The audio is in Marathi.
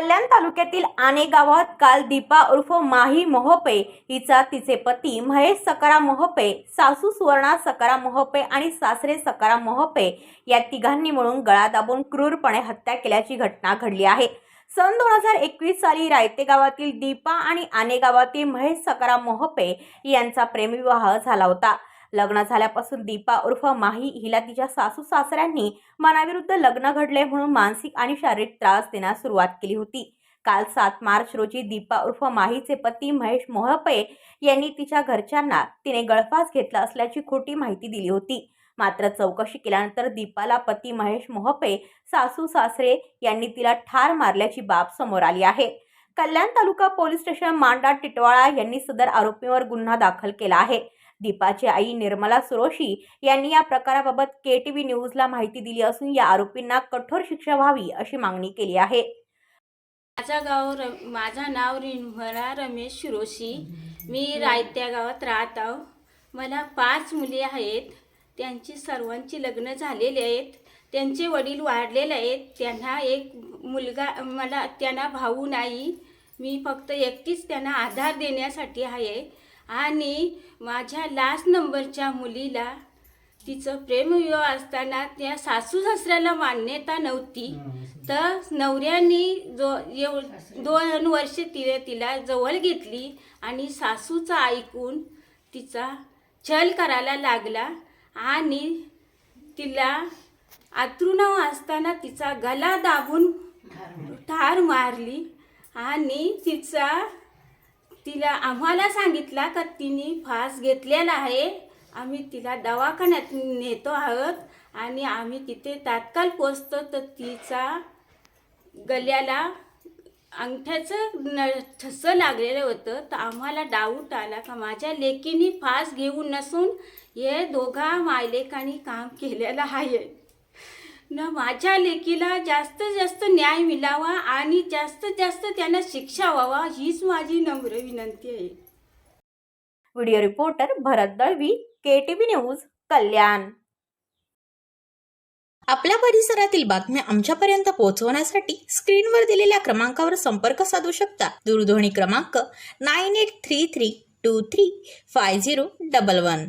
कल्याण तालुक्यातील आणे गावात काल दीपा उर्फ माही मोहपे हिचा तिचे पती महेश सकाराम मोहपे सासू सुवर्णा सकाराम मोहपे आणि सासरे सकाराम मोहपे या तिघांनी मिळून गळा दाबून क्रूरपणे हत्या केल्याची घटना घडली आहे. सन दोन हजार एकवीस साली रायते गावातील दीपा आणि आणे गावातील महेश सकाराम मोहपे यांचा प्रेमविवाह झाला होता. लग्न झाल्यापासून दीपा उर्फ माही हिला तिच्या सासू सासऱ्यांनी मनाविरुद्ध लग्न घडले म्हणून मानसिक आणि शारीरिक त्रास देण्यास सुरुवात केली होती. काल सात मार्च रोजी दीपा उर्फ माहीचे पती महेश मोहपे यांनी तिच्या घरच्यांना तिने गळफास घेतला असल्याची खोटी माहिती दिली होती. मात्र चौकशी केल्यानंतर दीपाला पती महेश मोहपे सासू सासरे यांनी तिला ठार मारल्याची बाब समोर आली आहे. कल्याण तालुका पोलीस स्टेशन मांडा टिटवाळा यांनी सदर आरोपीवर गुन्हा दाखल केला आहे. दीपाची आई निर्मला सुरोशी यांनी या प्रकाराबाबत के टी व्ही न्यूजला माहिती दिली असून या आरोपींना कठोर शिक्षा व्हावी अशी मागणी केली आहे. माझं गाव र माझं नाव रिन्भरा रमेश शिरोशी मी रायत्या गावात राहत आहो. मला पाच मुली आहेत. त्यांची सर्वांची लग्न झालेली आहेत. त्यांचे वडील वाढलेले आहेत. त्यांना एक मुलगा मला त्यांना भाऊ नाही. मी फक्त एकटीच त्यांना आधार देण्यासाठी आहे. आणि माझ्या लास्ट नंबरच्या मुलीला तिचं प्रेमविवाह असताना त्या सासू सासऱ्याला मान्यता नव्हती. तर नवऱ्याने जो एव दोन वर्ष तिने तिला जवळ घेतली आणि सासूचं ऐकून तिचा छल करायला लागला आणि तिला आतरुणाव असताना तिचा गला दाबून ठार मारली आणि तिचा तिला आम्हाला सांगितला का तिने फास घेतलेला आहे. आम्ही तिला दवाखान्यात नेतो आहोत आणि आम्ही तिथे तात्काळ पोचतो तर तिचा गल्याला अंगठ्याचं न ठसं लागलेलं होतं. तर आम्हाला डाऊट आला का माझ्या लेकीनी फास घेऊन नसून हे दोघा मायलेकांनी काम केलेलं आहे. न माझ्या लेकीला जास्तीत जास्त न्याय मिळावा आणि जास्तीत जास्त त्यांना शिक्षा व्हावा हीच माझी नम्र विनंती आहे. Video reporter Bharat Dalvi K T V news Kalyan. आपल्या परिसरातील बातम्या आमच्यापर्यंत पोहोचवण्यासाठी स्क्रीनवर दिलेल्या क्रमांकावर संपर्क साधू शकता. दूरध्वनी क्रमांक nine eight three three two three five zero double one.